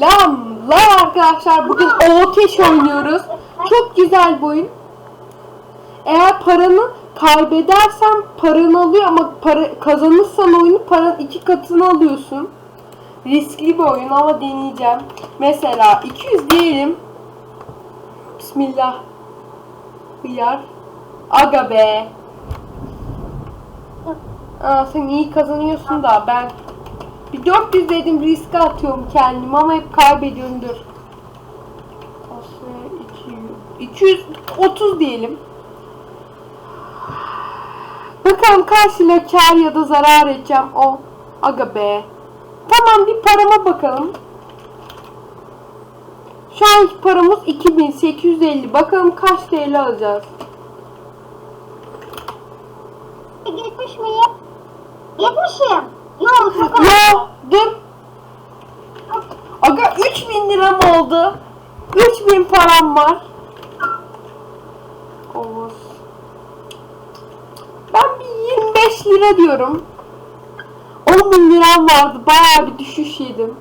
Selamlar arkadaşlar. Bugün Overcash oynuyoruz. Çok güzel bir oyun. Eğer paranı kaybedersen paranı alıyor ama para kazanırsan oyunu paranın iki katını alıyorsun. Riskli bir oyun ama deneyeceğim. Mesela 200 diyelim. Bismillah. Hıyar. Aga be. Aa, sen iyi kazanıyorsun da ben bir 400 dedim riske atıyorum kendimi ama hep kaybediyorum dur. Aslında 200, 230 diyelim. Bakalım karşıyla kar ya da zarar edeceğim o. Aga be. Tamam bir parama bakalım. Şu anki paramız 2850. Bakalım kaç TL alacağız. Gitmiş miyim? Gitmişim. Yok çok az. Yo dur. Aga 3000 liram oldu. 3000 param var. Oğuz. Ben bir 25 lira diyorum. 10 bin liram vardı. Bayağı bir düşüş yedim.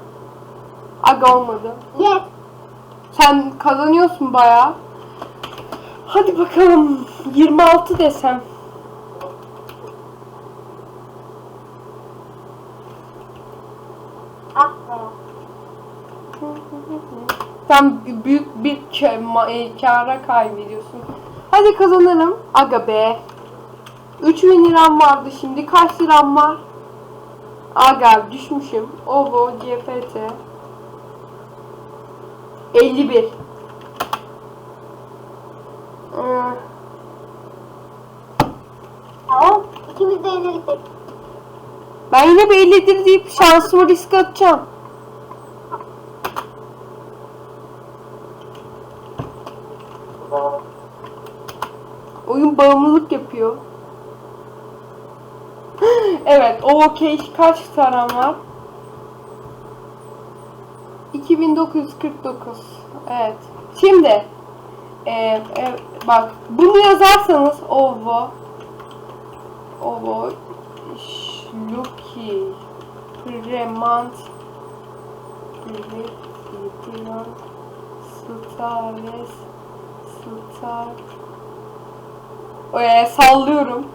Aga olmadı. Yes. Sen kazanıyorsun bayağı. Hadi bakalım 26 desem. Ah be. Sen büyük bir ma- e, kaybediyorsun. Hadi kazanırım. Aga be. 3000 liram vardı şimdi. Kaç liram var? Aga düşmüşüm. Ovo, GPT. 51. Ee, Tamam. İkimiz de evlilik ben yine bir 50'dir deyip şansımı riske atacağım. Oyun bağımlılık yapıyor. evet, o okey. Kaç taram var? 2949. Evet. Şimdi e, e, bak bunu yazarsanız ovo ovo şluki remant Stares Star ee, sallıyorum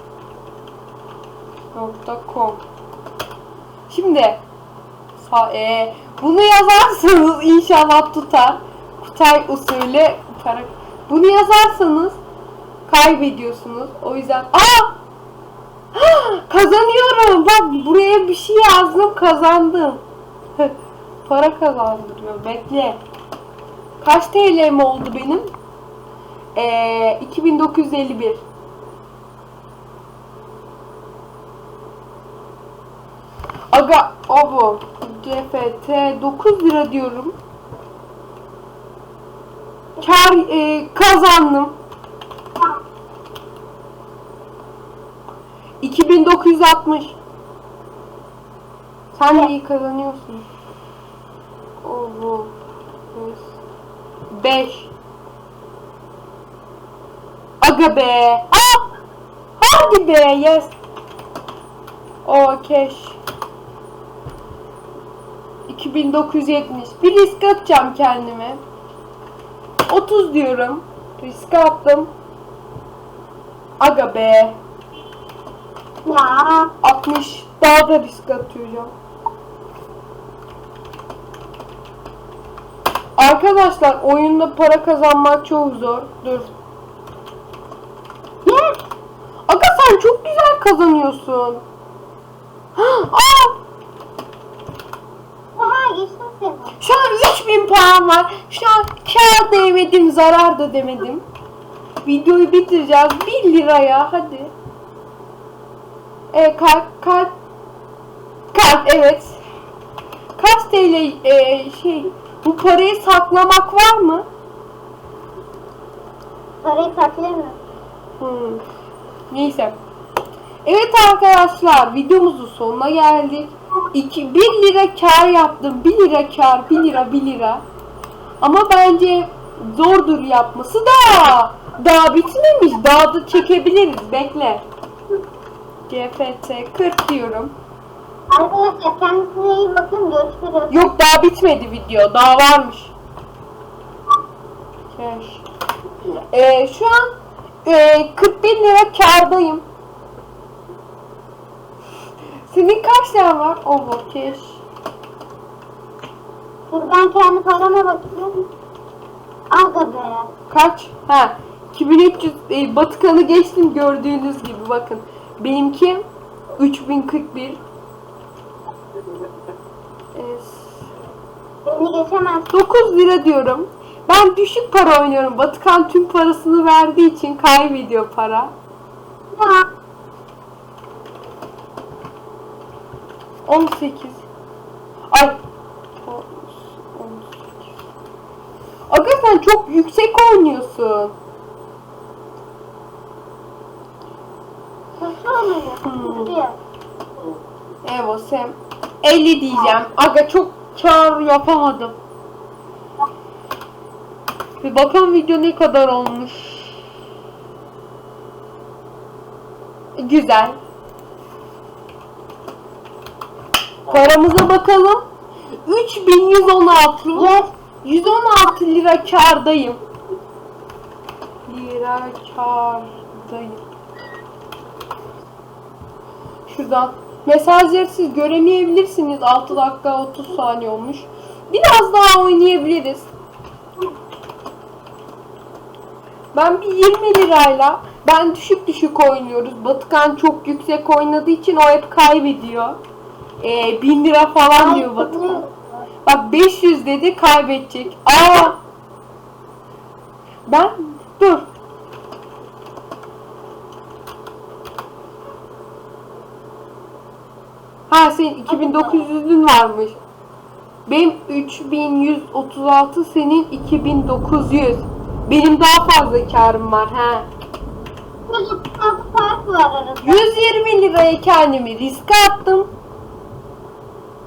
com Şimdi e, bunu yazarsanız inşallah tutar. Kutay usulü para. Bunu yazarsanız kaybediyorsunuz. O yüzden aa kazanıyorum. Bak buraya bir şey yazdım kazandım. para kazandırıyor. Bekle. Kaç TL'm oldu benim? Ee, 2951. Aga abo CFT 9 lira diyorum. Kar e, kazandım. 2960. Sen de iyi kazanıyorsun. Ovo 5 Aga be. Aa! Hadi be yes. O cash. 2970. Bir risk atacağım kendime. 30 diyorum. Risk attım. Aga be. Ya. 60. Daha da risk atacağım. Arkadaşlar oyunda para kazanmak çok zor. Dur. Aga sen çok güzel kazanıyorsun. Aa! Oha geçtim seni. Şu an 3000 puan var. Şu an kâr da yemedim, zarar da demedim. Videoyu bitireceğiz. 1 liraya hadi. E kart kart kart evet. Kaç TL e, şey bu parayı saklamak var mı? Parayı saklayamıyorum. Hmm. Neyse. Evet arkadaşlar videomuzun sonuna geldik. 2 1 lira kar yaptım. 1 lira kar, 1 lira, 1 lira. Ama bence zordur yapması da. Daha bitmemiş. Daha da çekebiliriz. Bekle. GPT 40 diyorum. Arkadaşlar kendisine iyi bakın. Görüşürüz. Yok daha bitmedi video. Daha varmış. Cash. Ee, şu an e, 41 lira kardayım. Senin kaç liran var? Oh cash. Dur ben kendi parama bakıyorum. Aga be. Kaç? Ha. 2300 e, Batıkan'ı geçtim gördüğünüz gibi bakın. Benimki 3041. Evet. Beni geçemez. 9 lira diyorum. Ben düşük para oynuyorum. Batıkan tüm parasını verdiği için kaybediyor para. Ya. 18. Ay. 18. Aga sen çok yüksek oynuyorsun. Nasıl oluyor? Hmm. Evo Sam. 50 diyeceğim. Aga çok kar yapamadım. Bir bakalım video ne kadar olmuş. Güzel. Paramıza bakalım. 3116. Yes. 116 lira kardayım. Lira kardayım. Şuradan mesajları siz göremeyebilirsiniz. 6 dakika 30 saniye olmuş. Biraz daha oynayabiliriz. Ben bir 20 lirayla ben düşük düşük oynuyoruz. Batıkan çok yüksek oynadığı için o hep kaybediyor. Ee, 1000 lira falan diyor Batıkan. Bak 500 dedi kaybedecek. Aa! Ben dur. Ha senin 2900'ün varmış. Benim 3136 senin 2900. Benim daha fazla karım var ha. Çocuk altı fark var arada. 120 liraya kendimi riske attım.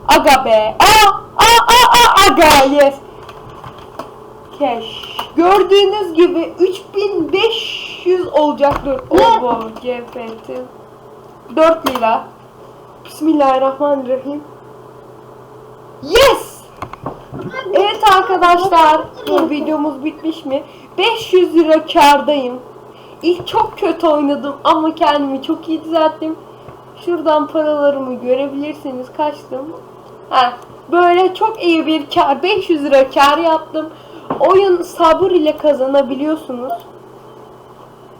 Aga be. Aa, aa, aa, aa, aga yes. Cash. Gördüğünüz gibi 3500 olacaktır. Obo GPT. 4 lira. Bismillahirrahmanirrahim. Yes! Evet arkadaşlar, bu videomuz bitmiş mi? 500 lira kardayım. İlk çok kötü oynadım ama kendimi çok iyi düzelttim. Şuradan paralarımı görebilirsiniz kaçtım. Ha, böyle çok iyi bir kar, 500 lira kar yaptım. Oyun sabır ile kazanabiliyorsunuz.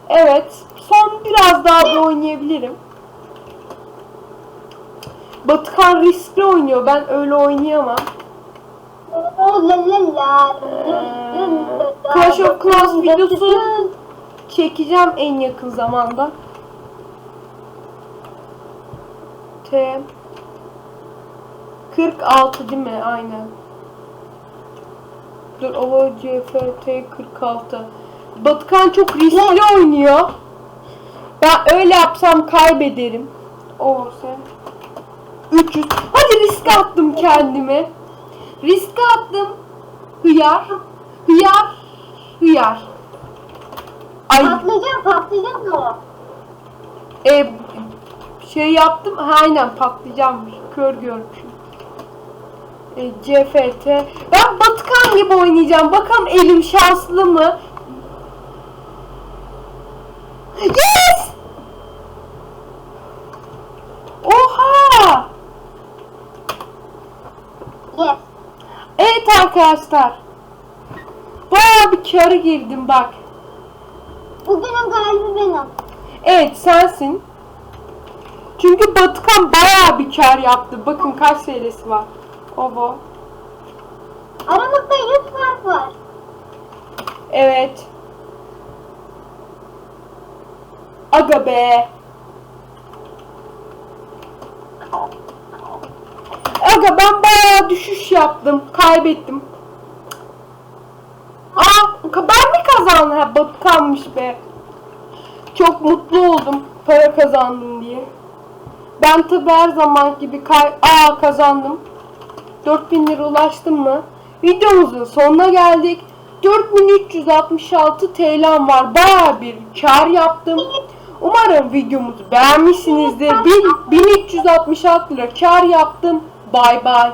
Evet, son biraz daha da oynayabilirim. Batıkan riskli oynuyor, ben öyle oynayamam. La. Clash of Clans videosu çekeceğim en yakın zamanda. T 46 değil mi? Aynen. Dur o CFT 46. Batıkan çok riskli oynuyor. Ben öyle yapsam kaybederim. O sen. 300. Hadi riske attım kendime. Riske attım. Hıyar. Hıyar. Hıyar. Ay Patlayacak patlayacak mı o? e, şey yaptım. Ha, aynen patlayacağım. Kör görmüşüm. E, CFT. Ben Batıkan gibi oynayacağım. Bakalım elim şanslı mı? Yes! Oha! Yes. Evet arkadaşlar. Bayağı bir kâra girdim bak. Bugünün galibi benim. Evet sensin. Çünkü Batıkan bayağı bir kar yaptı. Bakın kaç TL'si var. Obo. Aramızda 100 fark var. Evet. Aga be. Aga ben bayağı düşüş yaptım. Kaybettim. Aa ben mi kazandım? Ha Batıkanmış be. Çok mutlu oldum para kazandım diye. Ben tabi her zaman gibi kay Aa kazandım. 4000 lira ulaştım mı? Videomuzun sonuna geldik. 4366 TL'm var. Baya bir kar yaptım. Umarım videomuzu beğenmişsinizdir. 1000 1366 lira kar yaptım. Bay bay.